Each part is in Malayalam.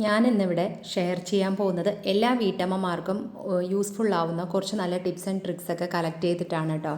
ഞാൻ ഇന്നിവിടെ ഷെയർ ചെയ്യാൻ പോകുന്നത് എല്ലാ വീട്ടമ്മമാർക്കും യൂസ്ഫുൾ ആവുന്ന കുറച്ച് നല്ല ടിപ്സ് ആൻഡ് ട്രിക്സ് ഒക്കെ കളക്ട് ചെയ്തിട്ടാണ് കേട്ടോ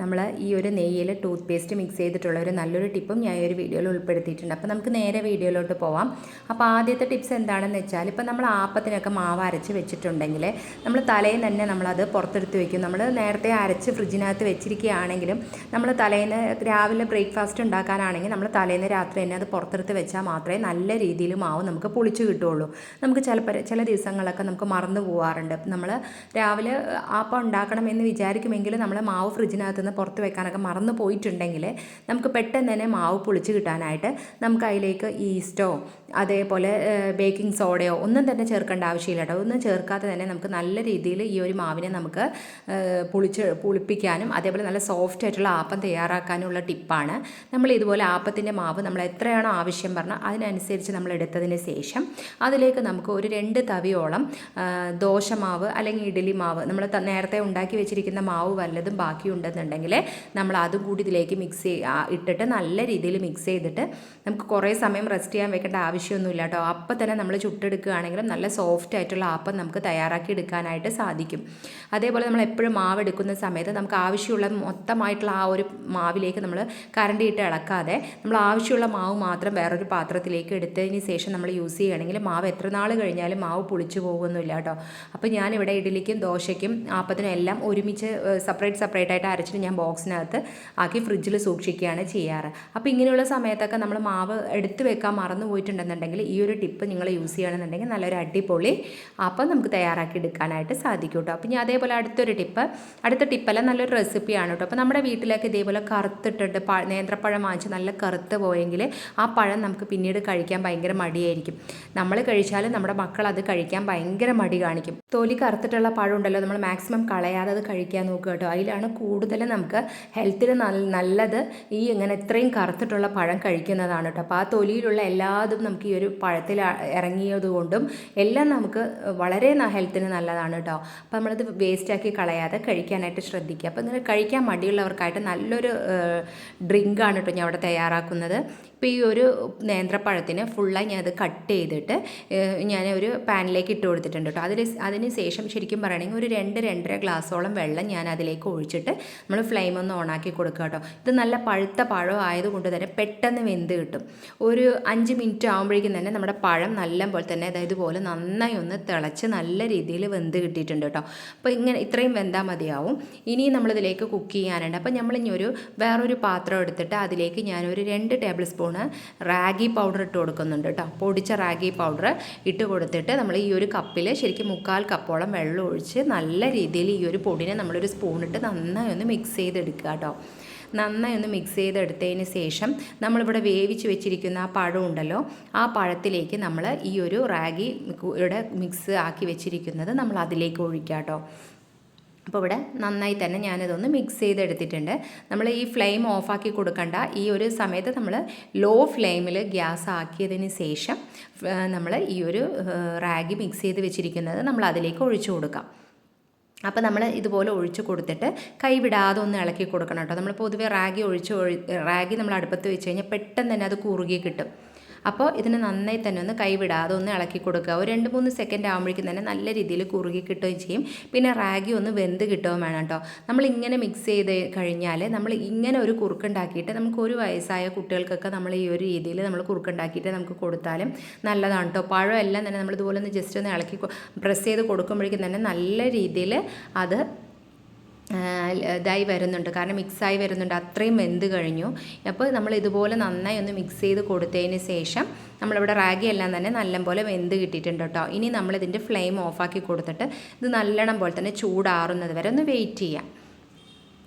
നമ്മൾ ഈ ഒരു നെയ്യിൽ ടൂത്ത് പേസ്റ്റ് മിക്സ് ചെയ്തിട്ടുള്ള ഒരു നല്ലൊരു ടിപ്പും ഞാൻ ഈ ഒരു വീഡിയോയിൽ ഉൾപ്പെടുത്തിയിട്ടുണ്ട്. അപ്പോൾ നമുക്ക് നേരെ വീഡിയോയിലോട്ട് പോവാം. അപ്പോൾ ആദ്യത്തെ ടിപ്സ് എന്താണെന്ന് വെച്ചാൽ ഇപ്പോൾ നമ്മൾ ആപ്പത്തിനൊക്കെ മാവ് അരച്ച് വെച്ചിട്ടുണ്ടെങ്കിൽ നമ്മൾ തലേന്ന് തന്നെ നമ്മളത് പുറത്തെടുത്ത് വെക്കും. നമ്മൾ നേരത്തെ അരച്ച് ഫ്രിഡ്ജിനകത്ത് വെച്ചിരിക്കുകയാണെങ്കിലും നമ്മൾ തലേന്ന് രാവിലെ ബ്രേക്ക്ഫാസ്റ്റ് ഉണ്ടാക്കാനാണെങ്കിൽ നമ്മൾ തലേന്ന് രാത്രി തന്നെ അത് പുറത്തെടുത്ത് വെച്ചാൽ മാത്രമേ നല്ല രീതിയിൽ മാവ് നമുക്ക് പൊളിച്ച് കിട്ടുള്ളൂ നമുക്ക് ചിലപ്പോൾ ചില ദിവസങ്ങളൊക്കെ നമുക്ക് മറന്നു പോകാറുണ്ട് നമ്മൾ രാവിലെ ആപ്പം ഉണ്ടാക്കണമെന്ന് വിചാരിക്കുമെങ്കിൽ നമ്മൾ മാവ് ഫ്രിഡ്ജിനകത്ത് നിന്ന് പുറത്ത് വെക്കാനൊക്കെ മറന്നു പോയിട്ടുണ്ടെങ്കിൽ നമുക്ക് പെട്ടെന്ന് തന്നെ മാവ് പൊളിച്ച് കിട്ടാനായിട്ട് നമുക്ക് അതിലേക്ക് ഈസ്റ്റോ അതേപോലെ ബേക്കിംഗ് സോഡയോ ഒന്നും തന്നെ ചേർക്കേണ്ട ആവശ്യമില്ല കേട്ടോ. ഒന്നും ചേർക്കാതെ തന്നെ നമുക്ക് നല്ല രീതിയിൽ ഈ ഒരു മാവിനെ നമുക്ക് പുളിച്ച് പുളിപ്പിക്കാനും അതേപോലെ നല്ല സോഫ്റ്റ് ആയിട്ടുള്ള ആപ്പം തയ്യാറാക്കാനുള്ള ടിപ്പാണ്. നമ്മൾ ഇതുപോലെ ആപ്പത്തിന്റെ മാവ് നമ്മൾ എത്രയാണോ ആവശ്യം പറഞ്ഞാൽ അതിനനുസരിച്ച് നമ്മൾ എടുത്തതിന് ശേഷം അതിലേക്ക് നമുക്ക് ഒരു രണ്ട് തവിയോളം ദോശമാവ് അല്ലെങ്കിൽ ഇഡലി മാവ് നമ്മൾ നേരത്തെ ഉണ്ടാക്കി വെച്ചിരിക്കുന്ന മാവ് വല്ലതും ബാക്കിയുണ്ടെന്നുണ്ടെങ്കിൽ നമ്മൾ അതും കൂടി ഇതിലേക്ക് മിക്സ് ഇട്ടിട്ട് നല്ല രീതിയിൽ മിക്സ് ചെയ്തിട്ട് നമുക്ക് കുറേ സമയം റെസ്റ്റ് ചെയ്യാൻ വെക്കേണ്ട ആവശ്യമൊന്നുമില്ല കേട്ടോ. അപ്പം തന്നെ നമ്മൾ ചുട്ടെടുക്കുകയാണെങ്കിലും നല്ല സോഫ്റ്റ് ആയിട്ടുള്ള അപ്പം നമുക്ക് തയ്യാറാക്കി എടുക്കാനായിട്ട് സാധിക്കും. അതേപോലെ നമ്മൾ എപ്പോഴും മാവ് എടുക്കുന്ന സമയത്ത് നമുക്ക് ആവശ്യമുള്ള മൊത്തമായിട്ടുള്ള ആ ഒരു മാവിലേക്ക് നമ്മൾ കരണ്ടി ഇട്ട് ഇളക്കാതെ നമ്മൾ ആവശ്യമുള്ള മാവ് മാത്രം വേറൊരു പാത്രത്തിലേക്ക് എടുത്തതിന് ശേഷം നമ്മൾ യൂസ് ചെയ്യുകയാണെങ്കിൽ മാവ് എത്ര നാൾ കഴിഞ്ഞാലും മാവ് പുളിച്ചു പോകുന്നില്ല കേട്ടോ. അപ്പോൾ ഞാനിവിടെ ഇഡലിക്കും ദോശയ്ക്കും ആപ്പത്തിനും എല്ലാം ഒരുമിച്ച് സെപ്പറേറ്റ് സെപ്പറേറ്റ് ആയിട്ട് അരച്ചിട്ട് ഞാൻ ബോക്സിനകത്ത് ആക്കി ഫ്രിഡ്ജിൽ സൂക്ഷിക്കുകയാണ് ചെയ്യാറ്. അപ്പോൾ ഇങ്ങനെയുള്ള സമയത്തൊക്കെ നമ്മൾ മാവ് എടുത്തു വെക്കാൻ മറന്നു പോയിട്ടുണ്ടെന്നുണ്ടെങ്കിൽ ഈ ഒരു ടിപ്പ് നിങ്ങൾ യൂസ് ചെയ്യുകയാണെന്നുണ്ടെങ്കിൽ നല്ലൊരു അടിപൊളി അപ്പം നമുക്ക് തയ്യാറാക്കി എടുക്കാനായിട്ട് സാധിക്കും കേട്ടോ. അപ്പോൾ ഞാൻ അതേപോലെ അടുത്തൊരു ടിപ്പ് അടുത്ത ടിപ്പല്ല നല്ലൊരു റെസിപ്പിയാണ് കേട്ടോ. അപ്പോൾ നമ്മുടെ വീട്ടിലൊക്കെ ഇതേപോലെ കറുത്തിട്ടിട്ട് പ നേന്ത്രപ്പഴം വാങ്ങിച്ച് നല്ല കറുത്ത് പോയെങ്കിൽ ആ പഴം നമുക്ക് പിന്നീട് കഴിക്കാൻ ഭയങ്കര മടിയായിരിക്കും. നമ്മൾ കഴിച്ചാലും നമ്മുടെ മക്കൾ അത് കഴിക്കാൻ ഭയങ്കര മടി കാണിക്കും. തൊലി കറുത്തിട്ടുള്ള പഴം ഉണ്ടല്ലോ നമ്മൾ മാക്സിമം കളയാതെ അത് കഴിക്കാൻ നോക്കുക കേട്ടോ. അതിലാണ് കൂടുതൽ നമുക്ക് ഹെൽത്തിന് നല്ലത് ഈ ഇങ്ങനെ ഇത്രയും കറുത്തിട്ടുള്ള പഴം കഴിക്കുന്നതാണ് കേട്ടോ. അപ്പോൾ ആ തൊലിയിലുള്ള എല്ലാതും നമുക്ക് ഈ ഒരു പഴത്തിൽ ഇറങ്ങിയതുകൊണ്ടും എല്ലാം നമുക്ക് വളരെ ഹെൽത്തിന് നല്ലതാണ് കേട്ടോ. അപ്പോൾ നമ്മളത് വേസ്റ്റാക്കി കളയാതെ കഴിക്കാനായിട്ട് ശ്രദ്ധിക്കുക. അപ്പോൾ ഇങ്ങനെ കഴിക്കാൻ മടിയുള്ളവർക്കായിട്ട് നല്ലൊരു ഡ്രിങ്കാണ് കേട്ടോ ഞാൻ അവിടെ തയ്യാറാക്കുന്നത്. ഇപ്പോൾ ഈ ഒരു നേന്ത്രപ്പഴത്തിന് ഫുള്ളായി ഞാനത് കട്ട് ചെയ്തിട്ട് ഞാൻ ഒരു പാനിലേക്ക് ഇട്ട് കൊടുത്തിട്ടുണ്ട് കേട്ടോ. അതിൽ അതിന് ശേഷം ശരിക്കും പറയുകയാണെങ്കിൽ ഒരു രണ്ട് രണ്ടര ഗ്ലാസോളം വെള്ളം ഞാൻ അതിലേക്ക് ഒഴിച്ചിട്ട് നമ്മൾ ഫ്ലെയിം ഒന്ന് ഓണാക്കി കൊടുക്കുക കേട്ടോ. ഇത് നല്ല പഴുത്ത പഴം ആയതുകൊണ്ട് തന്നെ പെട്ടെന്ന് വെന്ത് കിട്ടും. ഒരു അഞ്ച് മിനിറ്റ് ആകുമ്പോഴേക്കും തന്നെ നമ്മുടെ പഴം നല്ല പോലെ തന്നെ അതായത് പോലെ നന്നായി ഒന്ന് തിളച്ച് നല്ല രീതിയിൽ വെന്ത് കിട്ടിയിട്ടുണ്ട് കേട്ടോ. അപ്പോൾ ഇങ്ങനെ ഇത്രയും വെന്താൽ മതിയാവും. ഇനി നമ്മളിതിലേക്ക് കുക്ക് ചെയ്യാനുണ്ട്. അപ്പോൾ നമ്മളിനി ഒരു വേറൊരു പാത്രം എടുത്തിട്ട് അതിലേക്ക് ഞാനൊരു രണ്ട് ടേബിൾ സ്പൂണ് റാഗി പൗഡർ ഇട്ട് കൊടുക്കുന്നുണ്ട് കേട്ടോ. പൊടിച്ച റാഗി പൗഡർ ഇട്ട് കൊടുത്തിട്ട് നമ്മൾ ഈ ഒരു കപ്പിൽ ശരിക്കും മുക്കാൽ കപ്പോളം വെള്ളം ഒഴിച്ച് നല്ല രീതിയിൽ ഈ ഒരു പൊടിനെ നമ്മളൊരു സ്പൂണിട്ട് നന്നായി ഒന്ന് മിക്സ് ചെയ്തെടുക്കുക കേട്ടോ. നന്നായി ഒന്ന് മിക്സ് ചെയ്തെടുത്തതിന് ശേഷം നമ്മളിവിടെ വേവിച്ച് വെച്ചിരിക്കുന്ന ആ പഴം ഉണ്ടല്ലോ ആ പഴത്തിലേക്ക് നമ്മൾ ഈ ഒരു റാഗി ഇവിടെ മിക്സ് ആക്കി വെച്ചിരിക്കുന്നത് നമ്മൾ അതിലേക്ക് ഒഴിക്കുക കേട്ടോ. അപ്പോൾ ഇവിടെ നന്നായി തന്നെ ഞാനിതൊന്ന് മിക്സ് ചെയ്തെടുത്തിട്ടുണ്ട്. നമ്മൾ ഈ ഫ്ലെയിം ഓഫാക്കി കൊടുക്കണ്ട. ഈ ഒരു സമയത്ത് നമ്മൾ ലോ ഫ്ലെയിമിൽ ഗ്യാസ് ആക്കിയതിന് ശേഷം നമ്മൾ ഈ ഒരു റാഗി മിക്സ് ചെയ്ത് വെച്ചിരിക്കുന്നത് നമ്മൾ അതിലേക്ക് ഒഴിച്ചു കൊടുക്കാം. അപ്പോൾ നമ്മൾ ഇതുപോലെ ഒഴിച്ച് കൊടുത്തിട്ട് കൈവിടാതെ ഒന്ന് ഇളക്കി കൊടുക്കണം കേട്ടോ. നമ്മൾ പൊതുവേ റാഗി ഒഴിച്ച് റാഗി നമ്മൾ അടുപ്പത്ത് വെച്ച് കഴിഞ്ഞാൽ പെട്ടെന്ന് തന്നെ അത് കുറുകി കിട്ടും. അപ്പോൾ ഇതിന് നന്നായി തന്നെ ഒന്ന് കൈവിടാതെ ഒന്ന് ഇളക്കി കൊടുക്കുക. ഒരു രണ്ട് മൂന്ന് സെക്കൻഡ് ആകുമ്പോഴേക്കും തന്നെ നല്ല രീതിയിൽ കുറുകി കിട്ടുകയും ചെയ്യും. പിന്നെ റാഗി ഒന്ന് വെന്ത് കിട്ടുകയും വേണം കേട്ടോ. നമ്മൾ ഇങ്ങനെ മിക്സ് ചെയ്ത് കഴിഞ്ഞാൽ നമ്മൾ ഇങ്ങനെ ഒരു കുറുക്കുണ്ടാക്കിയിട്ട് നമുക്ക് ഒരു വയസ്സായ കുട്ടികൾക്കൊക്കെ നമ്മൾ ഈ ഒരു രീതിയിൽ നമ്മൾ കുറുക്കുണ്ടാക്കിയിട്ട് നമുക്ക് കൊടുത്താലും നല്ലതാണ് കേട്ടോ. പഴമെല്ലാം തന്നെ നമ്മൾ ഇതുപോലെ ഒന്ന് ജസ്റ്റ് ഒന്ന് ഇളക്കി പ്രസ് ചെയ്ത് കൊടുക്കുമ്പോഴേക്കും തന്നെ നല്ല രീതിയിൽ അത് ഇതായി വരുന്നുണ്ട്. കാരണം മിക്സായി വരുന്നുണ്ട്. അത്രയും വെന്ത് കഴിഞ്ഞു. അപ്പോൾ നമ്മൾ ഇതുപോലെ നന്നായി ഒന്ന് മിക്സ് ചെയ്ത് കൊടുത്തതിന് ശേഷം നമ്മളിവിടെ റാഗി എല്ലാം തന്നെ നല്ലപോലെ വെന്ത് കിട്ടിയിട്ടുണ്ട് കേട്ടോ. ഇനി നമ്മളിതിന്റെ ഫ്ലെയിം ഓഫാക്കി കൊടുത്തിട്ട് ഇത് നല്ലോണം പോലെ തന്നെ ചൂടാറുന്നത് വരെ ഒന്ന് വെയിറ്റ് ചെയ്യാം.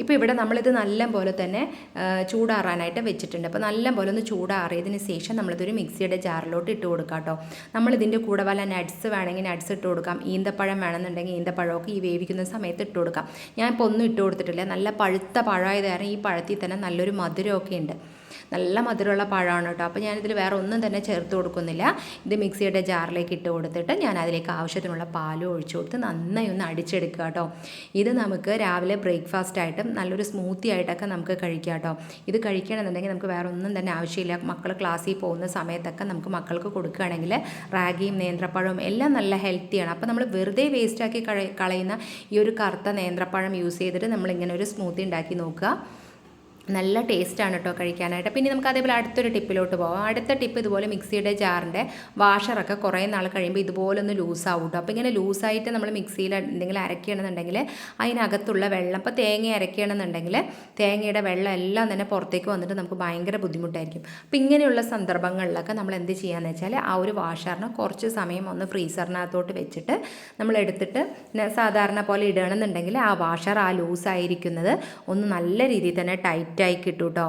ഇപ്പോൾ ഇവിടെ നമ്മളിത് നല്ല പോലെ തന്നെ ചൂടാറാനായിട്ട് വെച്ചിട്ടുണ്ട്. അപ്പോൾ നല്ല പോലെ ഒന്ന് ചൂടാറിയതിന് ശേഷം നമ്മളിതൊരു മിക്സിയുടെ ജാറിലോട്ട് ഇട്ട് കൊടുക്കാം കേട്ടോ. നമ്മളിതിന്റെ കൂടെ വല്ല നട്ട്സ് വേണമെങ്കിൽ നട്ട്സ് ഇട്ട് കൊടുക്കാം. ഈന്തപ്പഴം വേണമെന്നുണ്ടെങ്കിൽ ഈന്തപ്പഴമൊക്കെ ഈ വേവിക്കുന്ന സമയത്ത് ഇട്ട് കൊടുക്കാം. ഞാൻ ഇപ്പോൾ ഒന്നും ഇട്ട് കൊടുത്തിട്ടില്ല. നല്ല പഴുത്ത പഴമായത് കാരണം ഈ പഴത്തിൽ തന്നെ നല്ലൊരു മധുരമൊക്കെ ഉണ്ട്. നല്ല മധുരമുള്ള പഴമാണ് കേട്ടോ. അപ്പോൾ ഞാനിതിൽ വേറെ ഒന്നും തന്നെ ചേർത്ത് കൊടുക്കുന്നില്ല. ഇത് മിക്സിയുടെ ജാറിലേക്ക് ഇട്ട് കൊടുത്തിട്ട് ഞാൻ അതിലേക്ക് ആവശ്യത്തിനുള്ള പാലും ഒഴിച്ചു കൊടുത്ത് നന്നായി ഒന്ന് അടിച്ചെടുക്കുക കേട്ടോ. ഇത് നമുക്ക് രാവിലെ ബ്രേക്ക്ഫാസ്റ്റ് ആയിട്ടും നല്ലൊരു സ്മൂത്തി ആയിട്ടൊക്കെ നമുക്ക് കഴിക്കാം കേട്ടോ. ഇത് കഴിക്കണമെന്നുണ്ടെങ്കിൽ നമുക്ക് വേറെ ഒന്നും തന്നെ ആവശ്യമില്ല. മക്കൾ ക്ലാസ്സിൽ പോകുന്ന സമയത്തൊക്കെ നമുക്ക് മക്കൾക്ക് കൊടുക്കുകയാണെങ്കിൽ റാഗിയും നേന്ത്രപ്പഴവും എല്ലാം നല്ല ഹെൽത്തിയാണ് അപ്പോൾ നമ്മൾ വെറുതെ വേസ്റ്റാക്കി കളയുന്ന ഈ ഒരു കറുത്ത നേന്ത്രപ്പഴം യൂസ് ചെയ്തിട്ട് നമ്മളിങ്ങനെ ഒരു സ്മൂത്തി ഉണ്ടാക്കി നോക്കുക. നല്ല ടേസ്റ്റാണ് കേട്ടോ കഴിക്കാനായിട്ട്. പിന്നെ നമുക്ക് അതേപോലെ അടുത്തൊരു ടിപ്പിലോട്ട് പോകാം അടുത്ത ടിപ്പ് ഇതുപോലെ മിക്സിയുടെ ജാറിന്റെ വാഷറൊക്കെ കുറേ നാൾ കഴിയുമ്പോൾ ഇതുപോലെ ഒന്ന് ലൂസാവും കേട്ടോ അപ്പോൾ ഇങ്ങനെ ലൂസായിട്ട് നമ്മൾ മിക്സിയിൽ എന്തെങ്കിലും അരക്കുകയാണെന്നുണ്ടെങ്കിൽ അതിനകത്തുള്ള വെള്ളം ഇപ്പോൾ തേങ്ങ അരക്കുകയാണെന്നുണ്ടെങ്കിൽ തേങ്ങയുടെ വെള്ളം എല്ലാം തന്നെ പുറത്തേക്ക് വന്നിട്ട് നമുക്ക് ഭയങ്കര ബുദ്ധിമുട്ടായിരിക്കും. അപ്പോൾ ഇങ്ങനെയുള്ള സന്ദർഭങ്ങളിലൊക്കെ നമ്മൾ എന്ത് ചെയ്യാന്ന് വെച്ചാൽ ആ ഒരു വാഷറിന് കുറച്ച് സമയം ഒന്ന് ഫ്രീസറിനകത്തോട്ട് വെച്ചിട്ട് നമ്മൾ എടുത്തിട്ട് സാധാരണ പോലെ ഇടുകയാണെന്നുണ്ടെങ്കിൽ ആ വാഷർ ആ ലൂസായിരിക്കുന്നത് ഒന്ന് നല്ല രീതിയിൽ തന്നെ ടൈറ്റ് ടൈറ്റായി കിട്ടും കേട്ടോ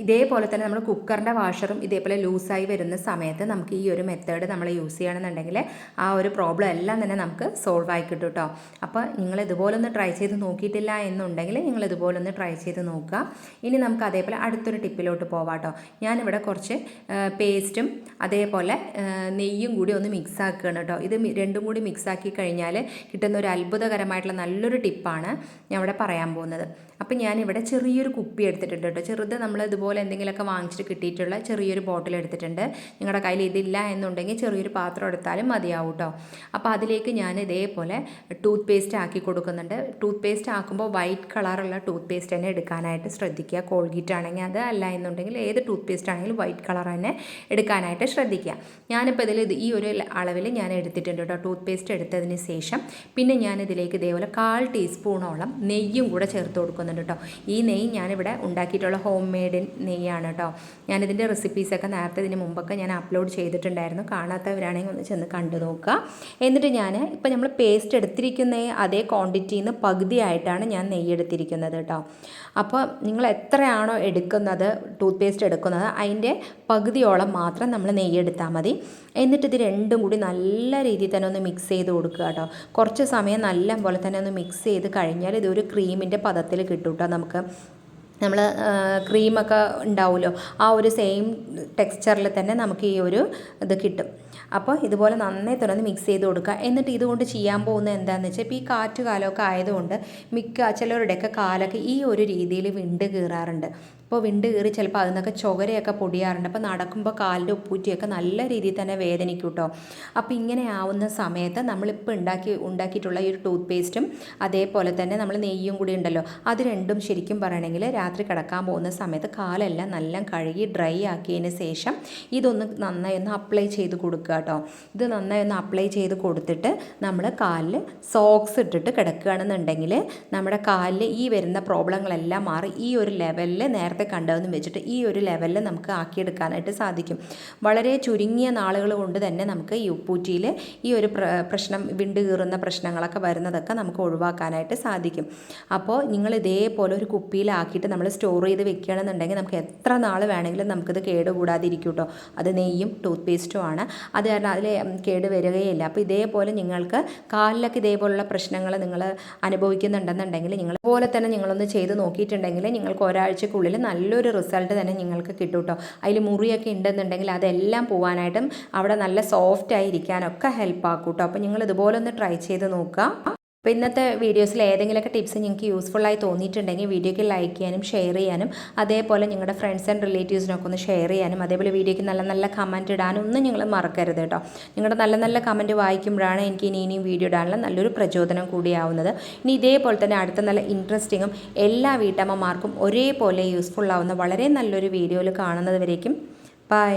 ഇതേപോലെ തന്നെ നമ്മൾ കുക്കറിന്റെ വാഷറും ഇതേപോലെ ലൂസായി വരുന്ന സമയത്ത് നമുക്ക് ഈ ഒരു മെത്തേഡ് നമ്മൾ യൂസ് ചെയ്യണമെന്നുണ്ടെങ്കിൽ ആ ഒരു പ്രോബ്ലം എല്ലാം തന്നെ നമുക്ക് സോൾവ് ആയി കിട്ടും കേട്ടോ അപ്പോൾ നിങ്ങൾ ഇതുപോലെ ഒന്ന് ട്രൈ ചെയ്ത് നോക്കിയിട്ടില്ല എന്നുണ്ടെങ്കിൽ നിങ്ങൾ ഇതുപോലെ ഒന്ന് ട്രൈ ചെയ്ത് നോക്കുക. ഇനി നമുക്ക് അതേപോലെ അടുത്തൊരു ടിപ്പിലോട്ട് പോവാം കേട്ടോ ഞാനിവിടെ കുറച്ച് പേസ്റ്റും അതേപോലെ നെയ്യും കൂടി ഒന്ന് മിക്സ് ആക്കുകയാണ് കേട്ടോ ഇത് രണ്ടും കൂടി മിക്സ് ആക്കി കഴിഞ്ഞാൽ കിട്ടുന്ന ഒരു അത്ഭുതകരമായിട്ടുള്ള നല്ലൊരു ടിപ്പാണ് ഞാൻ ഇവിടെ പറയാൻ പോകുന്നത്. അപ്പം ഞാനിവിടെ ചെറിയൊരു കുപ്പി എടുത്തിട്ടുണ്ട് കേട്ടോ ചെറുത് നമ്മൾ ഇതുപോലെ എന്തെങ്കിലുമൊക്കെ വാങ്ങിച്ചിട്ട് കിട്ടിയിട്ടുള്ള ചെറിയൊരു ബോട്ടിൽ എടുത്തിട്ടുണ്ട്. നിങ്ങളുടെ കയ്യിൽ ഇതില്ല എന്നുണ്ടെങ്കിൽ ചെറിയൊരു പാത്രം എടുത്താലും മതിയാവും കേട്ടോ അപ്പോൾ അതിലേക്ക് ഞാൻ ഇതേപോലെ ടൂത്ത് പേസ്റ്റ് ആക്കി കൊടുക്കുന്നുണ്ട്. ടൂത്ത് പേസ്റ്റ് ആക്കുമ്പോൾ വൈറ്റ് കളറുള്ള ടൂത്ത് പേസ്റ്റ് തന്നെ എടുക്കാനായിട്ട് ശ്രദ്ധിക്കുക. കോൾഗേറ്റ് ആണെങ്കിൽ അത് അല്ല എന്നുണ്ടെങ്കിൽ ഏത് ടൂത്ത് പേസ്റ്റ് ആണെങ്കിലും വൈറ്റ് കളർ തന്നെ എടുക്കാനായിട്ട് ശ്രദ്ധിക്കുക. ഞാനിപ്പോൾ ഇതിൽ ഇത് ഈ ഒരു അളവിൽ ഞാൻ എടുത്തിട്ടുണ്ട് കേട്ടോ ടൂത്ത് പേസ്റ്റ് എടുത്തതിന് ശേഷം പിന്നെ ഞാൻ ഇതിലേക്ക് ഇതേപോലെ കാൽ ടീസ്പൂണോളം നെയ്യും കൂടെ ചേർത്ത് കൊടുക്കുന്നുണ്ട് കേട്ടോ ഈ നെയ്യ് ഞാനിവിടെ ഉണ്ടാക്കിയിട്ടുള്ള ഹോം മെയ്ഡ് നെയ്യാണ് കേട്ടോ. ഞാനിതിന്റെ റെസിപ്പീസൊക്കെ നേരത്തെ ഇതിന് മുമ്പൊക്കെ ഞാൻ അപ്ലോഡ് ചെയ്തിട്ടുണ്ടായിരുന്നു. കാണാത്തവരാണെങ്കിൽ ഒന്ന് ചെന്ന് കണ്ടു നോക്കുക. എന്നിട്ട് ഞാൻ ഇപ്പോൾ നമ്മൾ പേസ്റ്റ് എടുത്തിരിക്കുന്ന അതേ ക്വാണ്ടിറ്റിയിൽ നിന്ന് പകുതിയായിട്ടാണ് ഞാൻ നെയ്യ് എടുത്തിരിക്കുന്നത് കേട്ടോ. അപ്പോൾ നിങ്ങൾ എത്രയാണോ എടുക്കുന്നത് ടൂത്ത് പേസ്റ്റ് എടുക്കുന്നത് അതിന്റെ പകുതിയോളം മാത്രം നമ്മൾ നെയ്യ് എടുത്താൽ മതി. എന്നിട്ട് ഇത് രണ്ടും കൂടി നല്ല രീതിയിൽ തന്നെ ഒന്ന് മിക്സ് ചെയ്ത് കൊടുക്കുക കേട്ടോ. കുറച്ച് സമയം നല്ല പോലെ തന്നെ ഒന്ന് മിക്സ് ചെയ്ത് കഴിഞ്ഞാൽ ഇതൊരു ക്രീമിന്റെ പദത്തിൽ കിട്ടും കേട്ടോ നമുക്ക്. നമ്മൾ ക്രീമൊക്കെ ഉണ്ടാവുമല്ലോ ആ ഒരു സെയിം ടെക്സ്ചറിൽ തന്നെ നമുക്ക് ഈ ഒരു ഇത് കിട്ടും. അപ്പോൾ ഇതുപോലെ നന്നായി തുറന്ന് മിക്സ് ചെയ്ത് കൊടുക്കുക. എന്നിട്ട് ഇതുകൊണ്ട് ചെയ്യാൻ പോകുന്നത് എന്താണെന്ന് വെച്ചാൽ ഇപ്പോൾ ഈ കാറ്റ് കാലമൊക്കെ ആയതുകൊണ്ട് മിക്ക ചിലരുടെയൊക്കെ കാലൊക്കെ ഈ ഒരു രീതിയിൽ വിണ്ട് കീറാറുണ്ട്. ഇപ്പോൾ വിണ്ട് കീറി ചിലപ്പോൾ അതിൽ നിന്നൊക്കെ പൊടിയാറുണ്ട്. അപ്പോൾ നടക്കുമ്പോൾ കാലിന്റെ ഉപ്പൂറ്റിയൊക്കെ നല്ല രീതിയിൽ തന്നെ വേദനിക്കും കേട്ടോ. അപ്പോൾ ഇങ്ങനെ ആവുന്ന സമയത്ത് നമ്മളിപ്പോൾ ഉണ്ടാക്കി ഉണ്ടാക്കിയിട്ടുള്ള ഈ ഒരു ടൂത്ത് പേസ്റ്റും അതേപോലെ തന്നെ നമ്മൾ നെയ്യും കൂടി ഉണ്ടല്ലോ അത് രണ്ടും ശരിക്കും പറയണമെങ്കിൽ രാത്രി കിടക്കാൻ പോകുന്ന സമയത്ത് കാലെല്ലാം നല്ല കഴുകി ഡ്രൈ ആക്കിയതിന് ശേഷം ഇതൊന്ന് നന്നായി ഒന്ന് അപ്ലൈ ചെയ്ത് കൊടുക്കുക കേട്ടോ. ഇത് നന്നായി ഒന്ന് അപ്ലൈ ചെയ്ത് കൊടുത്തിട്ട് നമ്മൾ കാലിൽ സോക്സ് ഇട്ടിട്ട് കിടക്കുകയാണെന്നുണ്ടെങ്കിൽ നമ്മുടെ കാലിൽ ഈ വരുന്ന പ്രോബ്ലങ്ങളെല്ലാം മാറി ഈ ഒരു ലെവലിൽ നേരത്തെ നേരത്തെ കണ്ടതെന്ന് വെച്ചിട്ട് ഈ ഒരു ലെവലിൽ നമുക്ക് ആക്കിയെടുക്കാനായിട്ട് സാധിക്കും. വളരെ ചുരുങ്ങിയ നാളുകൾ കൊണ്ട് തന്നെ നമുക്ക് ഈ ഉപ്പൂറ്റിയിൽ ഈ ഒരു പ്രശ്നം വിണ്ട് കീറുന്ന പ്രശ്നങ്ങളൊക്കെ വരുന്നതൊക്കെ നമുക്ക് ഒഴിവാക്കാനായിട്ട് സാധിക്കും. അപ്പോൾ നിങ്ങൾ ഇതേപോലെ ഒരു കുപ്പിയിലാക്കിയിട്ട് നമ്മൾ സ്റ്റോർ ചെയ്ത് വെക്കുകയാണെന്നുണ്ടെങ്കിൽ നമുക്ക് എത്ര നാൾ വേണമെങ്കിലും നമുക്കിത് കേടുകൂടാതിരിക്കും കേട്ടോ അത് നെയ്യും ടൂത്ത് പേസ്റ്റും ആണ്. അത് കാരണം അതിൽ കേട് വരികയില്ല. അപ്പോൾ ഇതേപോലെ നിങ്ങൾക്ക് കാലിലൊക്കെ ഇതേപോലുള്ള പ്രശ്നങ്ങൾ നിങ്ങൾ അനുഭവിക്കുന്നുണ്ടെന്നുണ്ടെങ്കിൽ നിങ്ങൾ പോലെ തന്നെ നിങ്ങളൊന്ന് ചെയ്ത് നോക്കിയിട്ടുണ്ടെങ്കിൽ നിങ്ങൾക്ക് ഒരാഴ്ചക്കുള്ളിൽ നല്ലൊരു റിസൾട്ട് തന്നെ നിങ്ങൾക്ക് കിട്ടും കേട്ടോ അതിൽ മുറിയൊക്കെ ഉണ്ടെന്നുണ്ടെങ്കിൽ അതെല്ലാം പോകാനായിട്ടും അവിടെ നല്ല സോഫ്റ്റ് ആയിരിക്കാനൊക്കെ ഹെൽപ്പ് ആക്കും കേട്ടോ അപ്പോൾ നിങ്ങൾ ഇതുപോലെ ഒന്ന് ട്രൈ ചെയ്ത് നോക്കുക അപ്പോൾ ഇന്നത്തെ വീഡിയോസിൽ ഏതെങ്കിലുമൊക്കെ ടിപ്സ് നിങ്ങൾക്ക് യൂസ്ഫുള്ളായി തോന്നിയിട്ടുണ്ടെങ്കിൽ വീഡിയോയ്ക്ക് ലൈക്ക് ചെയ്യാനും ഷെയർ ചെയ്യാനും അതേപോലെ നിങ്ങളുടെ ഫ്രണ്ട്സ് ആൻഡ് റിലേറ്റീവ്സിനൊക്കെ ഒന്ന് ഷെയർ ചെയ്യാനും അതേപോലെ വീഡിയോയ്ക്ക് നല്ല നല്ല കമന്റ് ഇടാനും ഒന്നും നിങ്ങൾ മറക്കരുത് കേട്ടോ. നിങ്ങളുടെ നല്ല നല്ല കമന്റ് വായിക്കുമ്പോഴാണ് എനിക്ക് ഇനി ഇനിയും വീഡിയോ ഇടാനുള്ള നല്ലൊരു പ്രചോദനം കൂടിയാവുന്നത് ഇനി ഇതേപോലെ തന്നെ അടുത്ത നല്ല ഇൻട്രസ്റ്റിങ്ങും എല്ലാ വീട്ടമ്മമാർക്കും ഒരേപോലെ യൂസ്ഫുൾ ആവുന്ന വളരെ നല്ലൊരു വീഡിയോയിൽ കാണുന്നത് വരേക്കും. ബൈ